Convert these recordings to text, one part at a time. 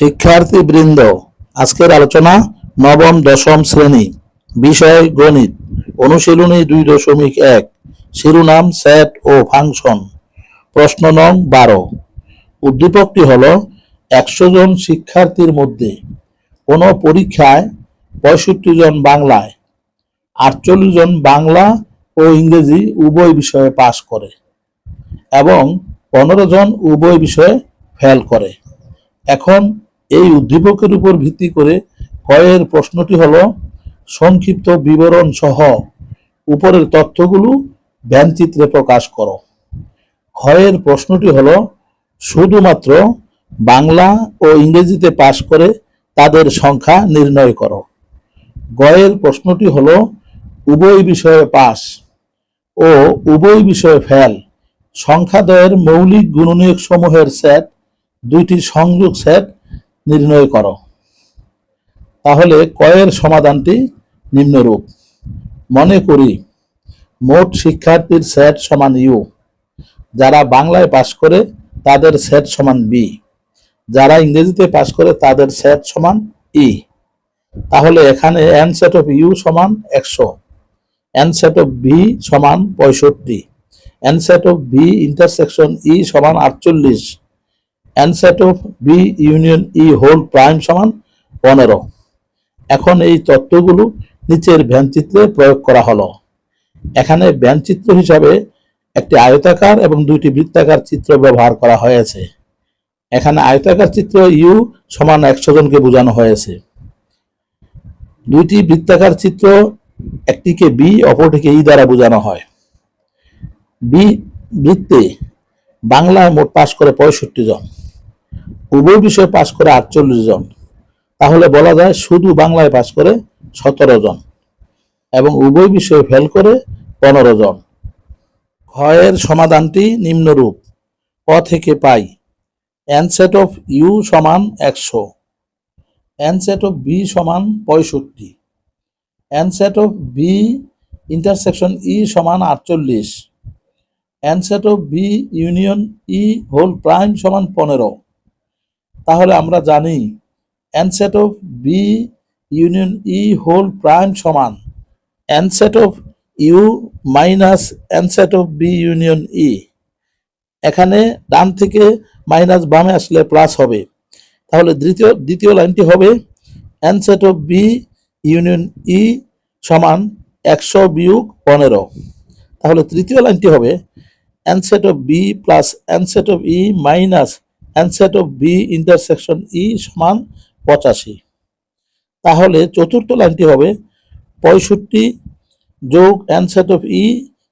শিক্ষার্থীবৃন্দ, আজকের আলোচনা নবম, দশম শ্রেণি, বিষয় গণিত, অনুশীলনী দুই দশমিক এক, শিরোনাম সেট ও ফাংশন, প্রশ্ন নং বারো। উদ্দীপকটি হল, একশো জন শিক্ষার্থীর মধ্যে কোনো পরীক্ষায় পঁয়ষট্টি জন বাংলায়, আটচল্লিশ জন বাংলা ও ইংরেজি উভয় বিষয়ে পাশ করে এবং পনেরো জন উভয় বিষয়ে ফেল করে। এখন এই উদ্দীপকের উপর ভিত্তি করে কয়ের প্রশ্নটি হল, সংক্ষিপ্ত বিবরণ সহ উপরের তথ্যগুলো ব্যঞ্চিত্রে প্রকাশ করো। ক্ষয়ের প্রশ্নটি হল, শুধুমাত্র বাংলা ও ইংরেজিতে পাশ করে তাদের সংখ্যা নির্ণয় করো। গয়ের প্রশ্নটি হল, উভয় বিষয়ে পাস ও উভয় বিষয়ে ফেল সংখ্যাদ্বয়ের মৌলিক গুণনীয়ক সমূহের সেট, দুইটি সংযোগ সেট নির্ণয় করো। তাহলে কয়ের সমাধানটি নিম্নরূপ। মনে করি, মোট শিক্ষার্থীর সেট সমান ইউ। যারা বাংলায় পাশ করে, তাদের সেট সমান বি। যারা ইংরেজিতে পাশ করে, তাদের সেট সমান ই। তাহলে এখানে এন সেট অফ ইউ সমান একশো। এন সেট অফ বি সমান পঁয়ষট্টি। N set of B intersection E সমান আটচল্লিশ। N set of B union E whole prime সমান পনেরো। এখন এই তত্ত্বগুলো নিচের ভ্যানচিত্রে প্রয়োগ করা হলো। এখানে ভ্যানচিত্র হিসাবে একটি আয়তাকার এবং দুইটি বৃত্তাকার চিত্র ব্যবহার করা হয়েছে। এখানে আয়তাকার চিত্র ইউ সমান একশো জনকে বোঝানো হয়েছে। দুইটি বৃত্তাকার চিত্র, একটিকে বি অপরটিকে ই দ্বারা বোঝানো হয়। বি বৃত্তে বাংলায় মোট পাশ করে পঁয়ষট্টি জন। উভয় বিষয়ে পাশ করে আটচল্লিশ জন। তাহলে বলা যায় শুধু বাংলায় পাশ করে সতেরো জন এবং উভয় বিষয়ে ফেল করে পনেরো জন। ক্ষয়ের সমাধানটি নিম্নরূপ। ক থেকে পাই। এন সেট অফ ইউ সমান একশো। এন সেট অফ বি সমান পঁয়ষট্টি। N set of B intersection E সমান আটচল্লিশ। N set of B union E whole prime সমান পনেরো। তাহলে আমরা জানি n set of B union E whole prime সমান n set of U minus n set of B union E এখানে ডান থেকে মাইনাস বামে আসলে প্লাস হবে। তাহলে দ্বিতীয় দ্বিতীয় লাইনটি হবে n set of B union E সমান একশো বিয়োগ পনেরো। তাহলে তৃতীয় লাইনটি হবে n set of B plus n set of E minus n set of B intersection E সমান পঁচাশি। তাহলে চতুর্থ লাইনটি হবে পঁয়ষট্টি যোগ এন সেট অফ ই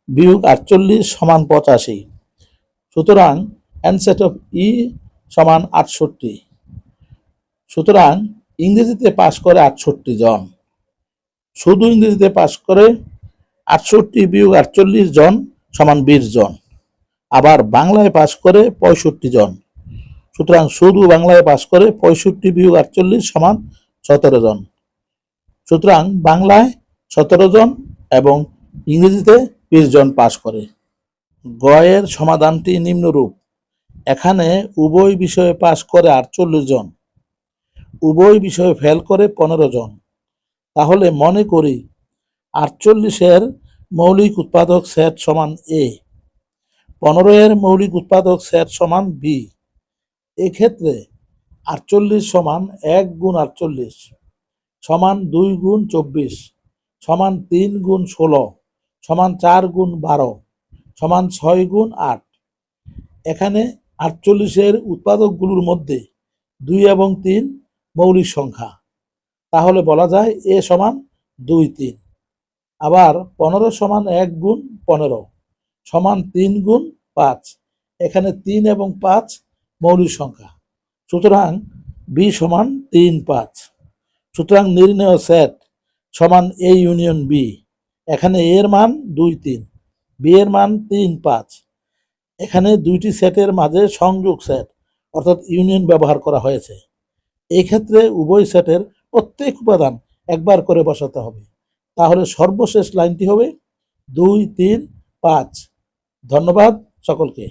বিয়োগ আটচল্লিশ সমান পঁচাশি। সুতরাং এন সেট অফ ই সমান আটষট্টি। সুতরাং ইংরেজিতে পাশ করে আটষট্টি জন। শুধু ইংরেজিতে পাশ করে আটষট্টি বিয়োগ আটচল্লিশ জন সমান বিশ জন। আবার বাংলায় পাশ করে পঁয়ষট্টি জন। সুতরাং শুধু বাংলায় পাশ করে পঁয়ষট্টি বিয়োগ আটচল্লিশ সমান সতেরো জন। সুতরাং বাংলায় সতেরো জন এবং ইংরেজিতে বিশ জন পাশ করে। গয়ের সমাধানটি নিম্নরূপ। এখানে উভয় বিষয়ে পাশ করে আটচল্লিশ জন। উভয় বিষয়ে ফেল করে পনেরো জন। তাহলে মনে করি আটচল্লিশের মৌলিক উৎপাদক সেট সমান এ। পনেরো এর মৌলিক উৎপাদক সেট সমান বি। এক্ষেত্রে আটচল্লিশ সমান এক গুণ আটচল্লিশ, সমান দুই গুণ চব্বিশ, সমান তিন গুণ ষোলো, সমান চার গুণ বারো, সমান ছয় গুণ আট। এখানে আটচল্লিশের উৎপাদকগুলোর মধ্যে দুই এবং তিন মৌলিক সংখ্যা। তাহলে বলা যায় এ সমান দুই তিন। আবার পনেরো সমান এক গুণ পনেরো, সমান তিন গুণ পাঁচ। এখানে তিন এবং পাঁচ মৌলিক সংখ্যা। সুতরাং বি সমান তিন পাঁচ। সুতরাং নির্ণয় সেট সমান এ ইউনিয়ন বি এখানে এর মান দুই তিন। বি এর মান তিন পাঁচ। এখানে দুইটি সেটের মাঝে সংযোগ সেট অর্থাৎ ইউনিয়ন ব্যবহার করা হয়েছে। এই ক্ষেত্রে উভয় সেটের প্রত্যেক উপাদান একবার করে বসাতে হবে। তাহলে সর্বশেষ লাইনটি হবে দুই তিন পাঁচ। ধন্যবাদ সকলকে।